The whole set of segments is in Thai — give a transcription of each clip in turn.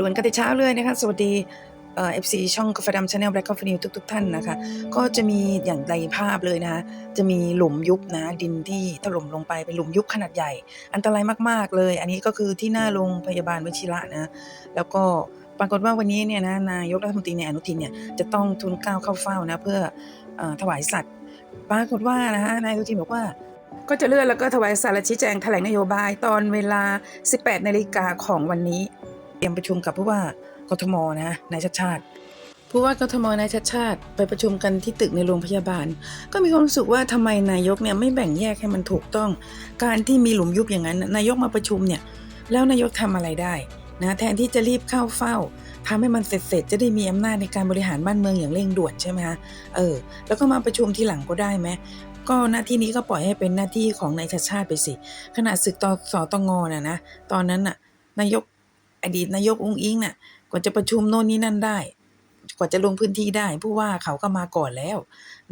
ด่วนกันแต่เช้าเลยนะคะ สวัสดีเอฟซีช่องกาแฟดำชาแนลแบล็กกาแฟนิวทุก ๆ ท่านนะคะ ก็จะมีอย่างในภาพเลยนะคะ จะมีหลุมยุบนะ ดินที่ถล่มลงไปเป็นหลุมยุบขนาดใหญ่ อันตรายมากๆเลย อันนี้ก็คือที่หน้าโรงพยาบาลวชิระนะ แล้วก็ปรากฏว่าวันนี้เนี่ยนะนายกรัฐมนตรีในยอนุทินเนี่ยจะต้องทุนก้าวเข้าเฝ้านะเพื่ออถวายสัตว์ ปรากฏว่านะฮะนายอนุทินบอกว่าก็จะเลื่อนแล้วก็ถวายสารชี้แจงแถลงนโยบายตอนเวลา 18 นาฬิกาของวันนี้ เตรียมประชุมกับผู้ว่ากทมนะนายชัดชาติผู้ว่ากทมนายชัดชาติไปประชุมกันที่ตึกในโรงพยาบาล ก็มีความรู้สึกว่าทำไมนายกเนี่ยไม่แบ่งแยกให้มันถูกต้อง การที่มีหลุมยุบอย่างนั้น นายกมาประชุมเนี่ยแล้วนายกทำอะไรได้นะแทนที่จะรีบเข้าเฝ้าทำให้มันเสร็จๆจะได้มีอำนาจในการบริหารบ้านเมืองอย่างเร่งด่วนใช่ไหมคะเออ แล้วก็มาประชุมทีหลังก็ได้ไหมก็หน้าที่นี้ก็ปล่อยให้เป็นหน้าที่ของนายชาติชาติไปสิขนาดศึกตอสอตงน่ะนะตอนนั้นน่ะนายก อดีตนายกอุ้งอิงน่ะกว่าจะประชุมโน่นนี่นั่นได้ กว่าจะลงพื้นที่ได้ผู้ว่าเขาก็มาก่อนแล้ว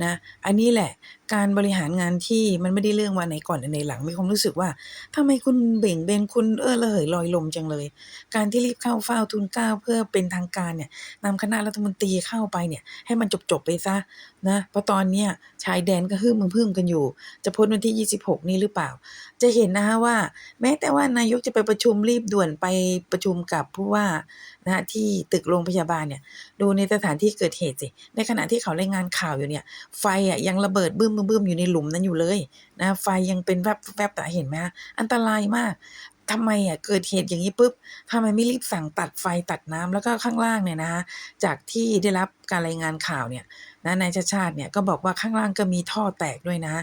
นะ อันนี้แหละการบริหารงานที่มันไม่ได้เรื่องว่าไหนก่อนไหนหลัง มีความรู้สึกว่าทำไมคุณเบ่งเบนคุณเออระเหยลอยลมจังเลย การที่รีบเข้าเฝ้าทุนเก้าเพื่อเป็นทางการเนี่ยนำคณะรัฐมนตรีเข้าไปเนี่ย ให้มันจบๆไปซะนะเพราะตอนเนี้ยชายแดนก็ฮึ่มพึ่มกันอยู่ จะพ้นวันที่ 26 นี้หรือเปล่า จะเห็นนะคะว่า แม้แต่ว่านายกจะไปประชุมรีบด่วนไปประชุมกับผู้ว่านะที่ตึกโรงพยาบาลเนี่ยดูในสถานที่เกิดเหตุสิในขณะที่เขารายงานข่าวอยู่เนี่ยไฟอะยังระเบิดบึ้มบึ้มอยู่ในหลุมนั้นอยู่เลยนะไฟยังเป็นแวบแวบแต่เห็นไหมอันตรายมากทำไมอะเกิดเหตุอย่างนี้ปุ๊บทำไมไม่รีบสั่งตัดไฟตัดน้ำแล้วก็ข้างล่างเนี่ยนะจากที่ได้รับการรายงานข่าวเนี่ย นะนายชาติชาติเนี่ยก็บอกว่าข้างล่างก็มีท่อแตกด้วยนะ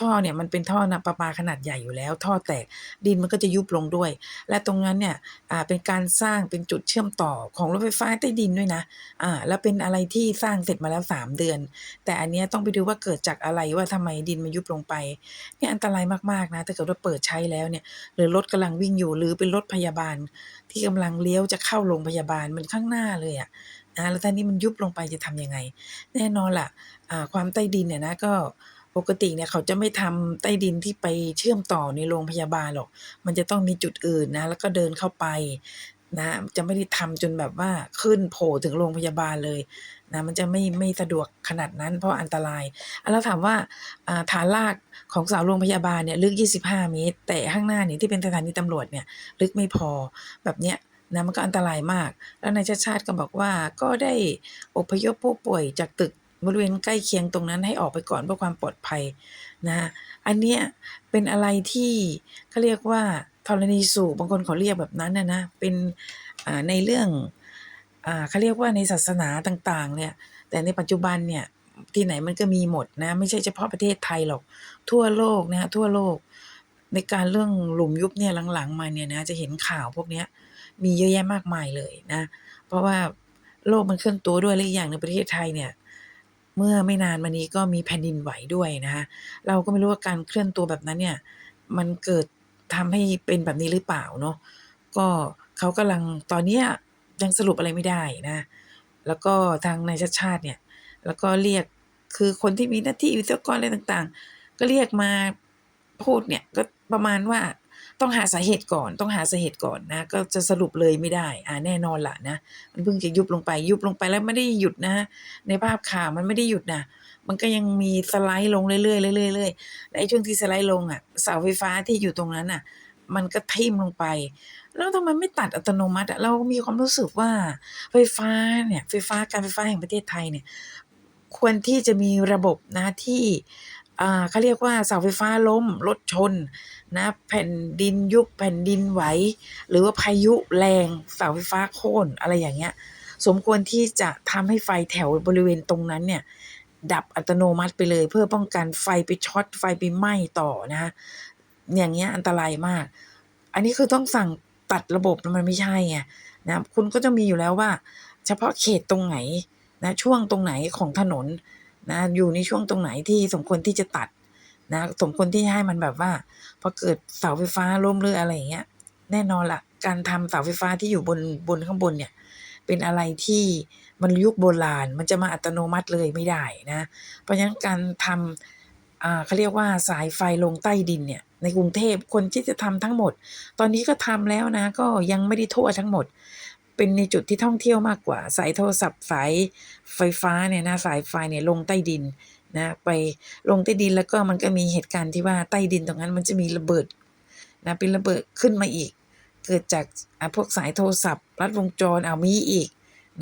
ท่อเนี่ยมันเป็นท่อน้ำประปาขนาดใหญ่อยู่แล้ว ท่อแตกดินมันก็จะยุบลงด้วย และตรงนั้นเนี่ยอ่าเป็นการสร้างเป็นจุดเชื่อมต่อของรถไฟฟ้าใต้ดินด้วยนะอ่าแล้วเป็นอะไรที่สร้างเสร็จมาแล้ว 3 เดือน แต่อันนี้ต้องไปดูว่าเกิดจากอะไรว่าทำไมดินมันยุบลงไปเนี่ยอันตรายมากๆนะถ้าเกิดว่าเปิดใช้แล้วเนี่ยหรือรถกำลังวิ่งอยู่หรือเป็นรถพยาบาล ที่กำลังเลี้ยวจะเข้าโรงพยาบาลมันข้างหน้าเลยอะ นะแล้วท่านี้มันยุบลงไปจะทำยังไง แน่นอนล่ะอ่าความใต้ดินเนี่ยนะก็ปกติเนี่ยเขาจะไม่ทำใต้ดินที่ไปเชื่อมต่อในโรงพยาบาลหรอก มันจะต้องมีจุดอื่นนะ แล้วก็เดินเข้าไปนะ จะไม่ได้ทำจนแบบว่าขึ้นโผล่ถึงโรงพยาบาลเลยนะมันจะไม่ไม่สะดวกขนาดนั้นเพราะอันตรายอะแล้วถามว่าฐานรากของเสาโรงพยาบาลเนี่ยลึก 25 เมตร แต่ข้างหน้านี่ที่เป็นสถานีตำรวจเนี่ยลึกไม่พอแบบเนี้ย นะมันก็อันตรายมาก แล้วนายชาติชาติก็บอกว่าก็ได้อพยพผู้ป่วยจากตึกบริเวณใกล้เคียงตรงนั้นให้ออกไปก่อนเพื่อความปลอดภัยนะอันเนี้ยเป็นอะไรที่เขาเรียกว่าธรณีสูบบางคนเขาเรียกแบบนั้นนะนะเป็นในเรื่องอเขาเรียกว่าในศาสนาต่างๆเนี่ยแต่ในปัจจุบันเนี่ยที่ไหนมันก็มีหมดนะไม่ใช่เฉพาะประเทศไทยหรอกทั่วโลกนะทั่วโลก ในการเรื่องหลุมยุบเนี่ยหลังๆ มาเนี่ยนะจะเห็นข่าวพวกเนี้ย มีเยอะแยะมากมายเลยนะ เพราะว่าโลกมันเคลื่อนตัวด้วยและอีกอย่างในประเทศไทยเนี่ยเมื่อไม่นานมานี้ก็มีแผ่นดินไหวด้วยนะคะเราก็ไม่รู้ว่าการเคลื่อนตัวแบบนั้นเนี่ยมันเกิดทำให้เป็นแบบนี้หรือเปล่าเนาะก็เขากำลังตอนเนี้ยยังสรุปอะไรไม่ได้นะ แล้วก็ทางนายชาติชาติเนี่ยแล้วก็เรียกคือคนที่มีหน้าที่วิศวกรอะไรต่างๆ ก็เรียกมาพูดเนี่ยก็ประมาณว่า ต้องหาสาเหตุก่อน ต้องหาสาเหตุก่อนนะ ก็จะสรุปเลยไม่ได้ อ่าแน่นอนล่ะนะ มันเพิ่งจะยุบลงไป ยุบลงไปแล้วไม่ได้หยุดนะ ในภาพข่าวมันไม่ได้หยุดนะมันก็ยังมีสไลด์ลงเรื่อยๆเรื่อยๆเรื่อยๆและช่วงที่สไลด์ลงอะเสาไฟฟ้าที่อยู่ตรงนั้นน่ะ มันก็ทิ่มลงไป แล้วทำไมไม่ตัดอัตโนมัติเรามีความรู้สึกว่าไฟฟ้าเนี่ย ไฟฟ้าการไฟฟ้าแห่งประเทศไทยเนี่ย ควรที่จะมีระบบนะที่ อ่าเขาเรียกว่าเสาไฟฟ้าล้มรถชนนะแผ่นดินยุบแผ่นดินไหวหรือว่าพายุแรงเสาไฟฟ้าโค่นอะไรอย่างเงี้ย สมควรที่จะทำให้ไฟแถวบริเวณตรงนั้นเนี่ยดับอัตโนมัติไปเลย เพื่อป้องกันไฟไปช็อตไฟไปไหม้ต่อนะคะอย่างเงี้ยอันตรายมาก อันนี้คือต้องสั่งตัดระบบมันไม่ใช่ไงนะคุณก็จะมีอยู่แล้วว่า เฉพาะเขตตรงไหนนะช่วงตรงไหนของถนน นะอยู่ในช่วงตรงไหนที่สมควรที่จะตัดนะสมควรที่ให้มันแบบว่าพอเกิดเสาไฟฟ้าล้มหรืออะไรอย่างเงี้ยแน่นอนละการทำเสาไฟฟ้าที่อยู่บนบนข้างบนเนี่ยเป็นอะไรที่มันยุคโบราณมันจะมาอัตโนมัติเลยไม่ได้นะเพราะฉะนั้นการทำอ่าเขาเรียกว่าสายไฟลงใต้ดินเนี่ยในกรุงเทพคนที่จะทำทั้งหมด ตอนนี้ก็ทำแล้วนะก็ยังไม่ได้ทั่วทั้งหมด เป็นในจุดที่ท่องเที่ยวมากกว่าสายโทรศัพท์สายไฟฟ้าเนี่ยนะสายไฟเนี่ยลงใต้ดินนะไปลงใต้ดินแล้วก็มันก็มีเหตุการณ์ที่ว่าใต้ดินตรงนั้นมันจะมีระเบิดนะเป็นระเบิดขึ้นมาอีก เกิดจากพวกสายโทรศัพท์ลัดวงจรเอามีอีก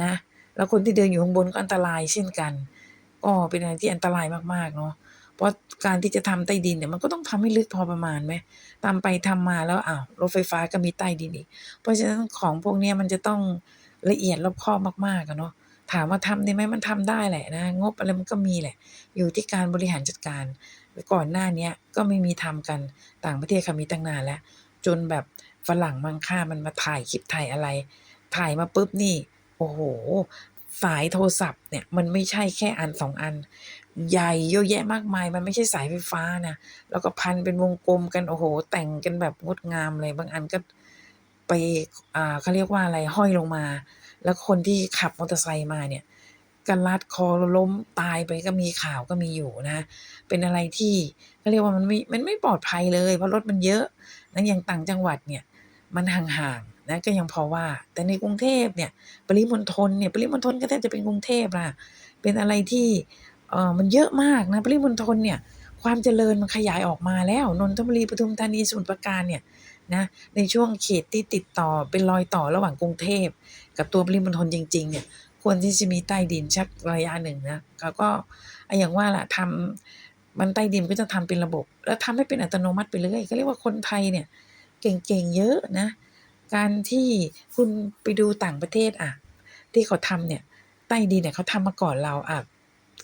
นะแล้วคนที่เดินอยู่ข้างบนก็อันตรายเช่นกันก็เป็นอะไรที่อันตรายมากๆเนาะ เพราะการที่จะทำใต้ดินเนี่ยมันก็ต้องทำให้ลึกพอประมาณไหมตามไปทำมาแล้วอ้าวรถไฟฟ้าก็มีใต้ดินอีก เพราะฉะนั้นของพวกนี้มันจะต้องละเอียดรอบคอบมากๆอะเนาะถามว่าทำได้ไหมมันทำได้แหละนะงบอะไรมันก็มีแหละ อยู่ที่การบริหารจัดการ ก่อนหน้าเนี้ยก็ไม่มีทำกันต่างประเทศเขามีตั้งนานแล้ว จนแบบฝรั่งมังค่ามันมาถ่ายคลิปถ่ายอะไร ถ่ายมาปุ๊บนี่ โอ้โห สายโทรศัพท์เนี่ยมันไม่ใช่แค่อันสองอัน ใหญ่เยอะแยะมากมาย มันไม่ใช่สายไฟฟ้านะแล้วก็พันเป็นวงกลมกันโอ้โห แต่งกันแบบงดงามเลยบางอันก็ไปอ่าเขาเรียกว่าอะไรห้อยลงมา แล้วคนที่ขับมอเตอร์ไซค์มาเนี่ยก็ลัดคอล้มตายไปก็มีข่าวก็มีอยู่นะ เป็นอะไรที่เขาเรียกว่ามันไม่มันไม่ปลอดภัยเลย เพราะรถมันเยอะนะอย่างต่างจังหวัดเนี่ย มันห่างๆ นะก็ยังพอว่า แต่ในกรุงเทพเนี่ยปริมณฑลเนี่ยปริมณฑลก็แทบจะเป็นกรุงเทพล่ะเป็นอะไรที่เออมันเยอะมากนะปริมณฑลเนี่ยความเจริญมันขยายออกมาแล้วนนทบุรีปทุมธานีสมุทรปราการเนี่ยนะในช่วงเขตที่ติดต่อเป็นรอยต่อระหว่างกรุงเทพ กับตัวปริมณฑลจริงๆเนี่ยควรที่จะมีใต้ดินสักระยะหนึ่งนะเขาก็อย่างว่าล่ะทำมันใต้ดินก็จะทำเป็นระบบ แล้วทำให้เป็นอัตโนมัติไปเลยก็เรียกว่าคนไทยเนี่ยเก่งๆเยอะนะ การที่คุณไปดูต่างประเทศอะที่เขาทำเนี่ยใต้ดินเนี่ยเขาทำมาก่อนเราอะ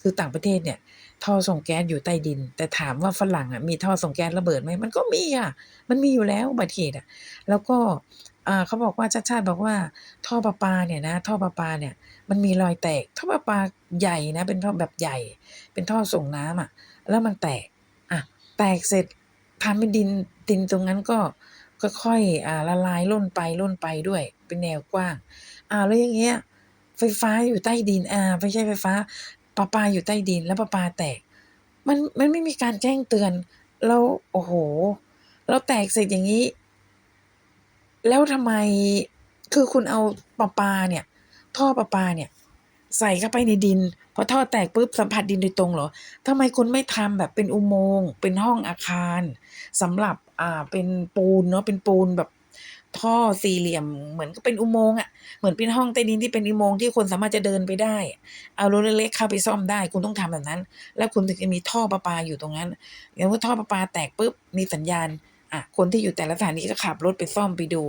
คือต่างประเทศเนี่ยท่อส่งแก๊สอยู่ใต้ดิน แต่ถามว่าฝรั่งอะมีท่อส่งแก๊สระเบิดไหมมันก็มีอะมันมีอยู่แล้วอุบัติเหตุอะแล้วก็อ่าเขาบอกว่าชาติชาติบอกว่า ท่อประปาเนี่ยนะท่อประปาเนี่ยมันมีรอยแตก ท่อประปาใหญ่นะ เป็นท่อแบบใหญ่ เป็นท่อส่งน้ำอะแล้วมันแตกอะแตกเสร็จทำให้ดินดินตรงนั้นก็ ค่อยๆอ่าละลายร่นไปร่นไปด้วย เป็นแนวกว้างอ้าแล้วอย่างเงี้ย ไฟฟ้าอยู่ใต้ดินอ่าไม่ใช่ไฟฟ้าประปาอยู่ใต้ดินแล้วประปาแตก มันมันไม่มีการแจ้งเตือนแล้วโอ้โฮแล้วแตกเสร็จอย่างงี้ แล้วทำไมคือคุณเอาประปาเนี่ย ท่อประปาเนี่ย ใส่เข้าไปในดิน พอท่อแตกปุ๊บสัมผัสดินโดยตรงเหรอทำไมคุณไม่ทำแบบเป็นอุโมงค์เป็นห้องอาคารสำหรับอ่าเป็นปูนเนาะเป็นปูนแบบท่อสี่เหลี่ยมเหมือนกับเป็นอุโมงค์อะเหมือนเป็นห้องใต้ดินที่เป็นอุโมงค์ที่คนสามารถจะเดินไปได้ เอารถเล็กๆเข้าไปซ่อมได้ คุณต้องทำแบบนั้น แล้วคุณถึงจะมีท่อประปาอยู่ตรงนั้นอย่างว่าท่อประปาแตกปุ๊บมีสัญญาณ อะคนที่อยู่แต่ละสถานีก็ขับรถไปซ่อมไปดู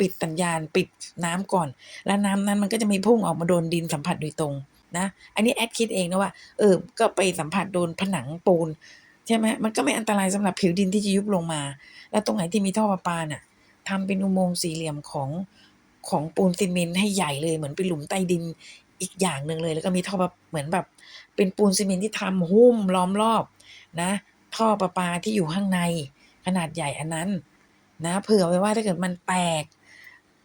ปิดสัญญาณ ปิดน้ำก่อน แล้วน้ำนั้นมันก็จะไม่พุ่งออกมาโดนดินสัมผัสโดยตรงนะ อันนี้แอดคิดเองนะว่า เออ ก็ไปสัมผัสโดนผนังปูนใช่ไหมมันก็ไม่อันตรายสำหรับผิวดินที่จะยุบลงมา แล้วตรงไหนที่มีท่อประปาน่ะทำเป็นอุโมงค์สี่เหลี่ยมของของปูนซีเมนต์ให้ใหญ่เลยเหมือนเป็นหลุมใต้ดินอีกอย่างหนึ่งเลย แล้วก็มีท่อแบบเหมือนแบบ เป็นปูนซีเมนต์ที่ทำหุ้มล้อมรอบนะ ท่อประปาที่อยู่ข้างใน ขนาดใหญ่อันนั้น นะเผื่อไว้ว่าถ้าเกิดมันแตก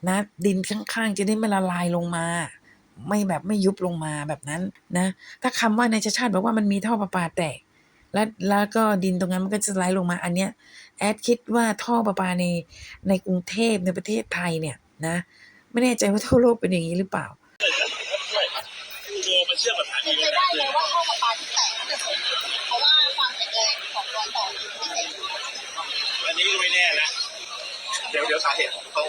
นะ ดินข้างๆจะได้ไม่ละลายลงมา ไม่แบบไม่ยุบลงมาแบบนั้นนะ ถ้าคำว่านายชัชชาติบอกว่ามันมีท่อประปาแตกแล้วแล้วก็ดินตรงนั้นมันก็จะสไลลงมาอันเนี้ยแอดคิดว่าท่อประปาในในกรุงเทพในประเทศไทยเนี่ยนะ ไม่แน่ใจว่าทั่วโลกเป็นอย่างงี้หรือเปล่าอุโมงค์มันเชื่อมกับสถานนไปได้เลยว่าท่อประปาที่แตกน่าจะเกิดขึ้นเพราะว่าความแข็งแรงของรอยต่อคือไม่แข็ง อันนี้ก็ไม่แน่นะ เดี๋ยวเดี๋ยวสาเหตุต้อง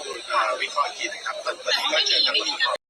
วิเคราะห์อีกทีนะครับตอนนี้ก็เจอทาง